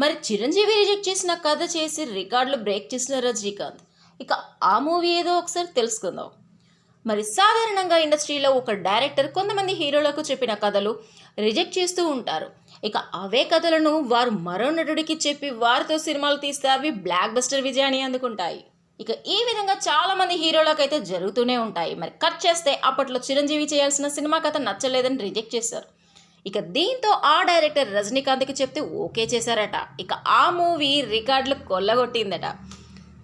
మరి చిరంజీవి రిజెక్ట్ చేసిన కథ చేసి రికార్డులు బ్రేక్ చేసిన రజనీకాంత్. ఇక ఆ మూవీ ఏదో ఒకసారి తెలుసుకుందాం. మరి సాధారణంగా ఇండస్ట్రీలో ఒక డైరెక్టర్ కొంతమంది హీరోలకు చెప్పిన కథలు రిజెక్ట్ చేస్తూ ఉంటారు. ఇక అవే కథలను వారు మరో నటుడికి చెప్పి వారితో సినిమాలు తీస్తే అవి బ్లాక్ బస్టర్ విజయాన్ని అందుకుంటాయి. ఇక ఈ విధంగా చాలామంది హీరోలకు అయితే జరుగుతూనే ఉంటాయి. మరి కట్ చేస్తే అప్పట్లో చిరంజీవి చేయాల్సిన సినిమా కథ నచ్చలేదని రిజెక్ట్ చేశారు. ఇక దీంతో ఆ డైరెక్టర్ రజనీకాంత్కి చెప్తే ఓకే చేశారట. ఇక ఆ మూవీ రికార్డులు కొల్లగొట్టిందట.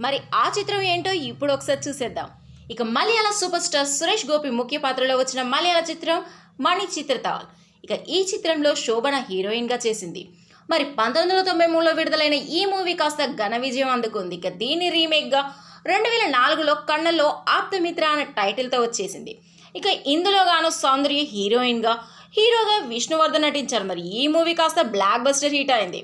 మరి ఆ చిత్రం ఏంటో ఇప్పుడు ఒకసారి చూసేద్దాం. ఇక మలయాళ సూపర్ స్టార్ సురేష్ గోపి ముఖ్య పాత్రలో వచ్చిన మలయాళ చిత్రం మణి చిత్రతాల్. ఇక ఈ చిత్రంలో శోభన హీరోయిన్గా చేసింది. మరి పంతొమ్మిది వందల తొంభై మూడులో విడుదలైన ఈ మూవీ కాస్త ఘన విజయం అందుకుంది. ఇక దీని రీమేక్గా రెండు వేల నాలుగులో కన్నలో ఆప్తమిత్ర అనే టైటిల్తో వచ్చేసింది. ఇక ఇందులో గాను సౌందర్య హీరోయిన్గా హీరోగా విష్ణువర్ధన్ నటించారు. మరి ఈ మూవీ కాస్త బ్లాక్ బస్టర్ హిట్ అయింది.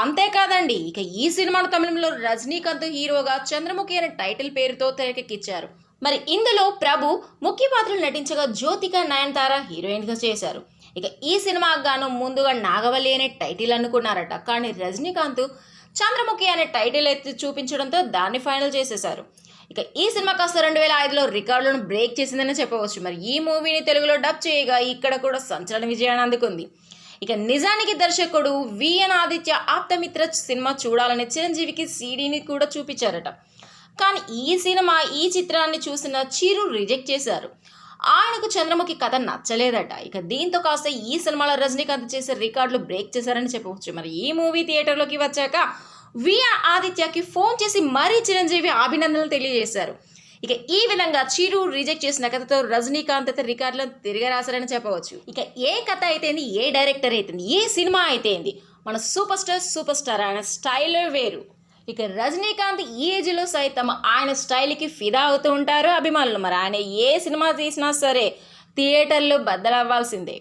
అంతేకాదండి ఇక ఈ సినిమాను తమిళంలో రజనీకాంత్ హీరోగా చంద్రముఖి అనే టైటిల్ పేరుతో తెరకెక్కించారు మరి ఇందులో ప్రభు ముఖ్య పాత్రలు నటించగా జ్యోతిక నయనతార హీరోయిన్గా చేశారు. ఇక ఈ సినిమాకు గాను ముందుగా నాగవల్లి అనే టైటిల్ అనుకున్నారట. కానీ రజనీకాంత్ చంద్రముఖి అనే టైటిల్ ఎత్తి చూపించడంతో దాన్ని ఫైనల్ చేసేశారు. ఇక ఈ సినిమా కాస్త రెండు వేల ఐదులో రికార్డులను బ్రేక్ చేసిందని చెప్పవచ్చు. మరి ఈ మూవీని తెలుగులో డబ్ చేయగా ఇక్కడ కూడా సంచలన విజయాన్ని అందుకుంది. ఇక నిజానికి దర్శకుడు విఎన్ ఆదిత్య ఆప్తమిత్ర సినిమా చూడాలని చిరంజీవికి సీడీని కూడా చూపించారట. కానీ ఈ సినిమా ఈ చిత్రాన్ని చూసిన చిరు రిజెక్ట్ చేశారు. ఆయనకు చంద్రముఖి కథ నచ్చలేదట. ఇక దీంతో కాస్త ఈ సినిమాలో రజనీకాంత్ చేసే రికార్డులు బ్రేక్ చేశారని చెప్పవచ్చు. మరి ఈ మూవీ థియేటర్లోకి వచ్చాక విఆర్ ఆదిత్యకి ఫోన్ చేసి మరీ చిరంజీవి అభినందనలు తెలియజేశారు. ఇక ఈ విధంగా చిరు రిజెక్ట్ చేసిన కథతో రజనీకాంత్ అయితే రికార్డులను తిరిగి రాశారని చెప్పవచ్చు. ఇక ఏ కథ అయితేంది ఏ డైరెక్టర్ అయితేంది ఏ సినిమా అయితేంది మన సూపర్ స్టార్ సూపర్ స్టార్ ఆయన స్టైలే వేరు. ఇక రజనీకాంత్ ఈ ఏజ్లో సైతం ఆయన స్టైల్కి ఫిదా అవుతూ ఉంటారు అభిమానులు. మరి ఆయన ఏ సినిమా తీసినా సరే థియేటర్లో బద్దలవ్వాల్సిందే.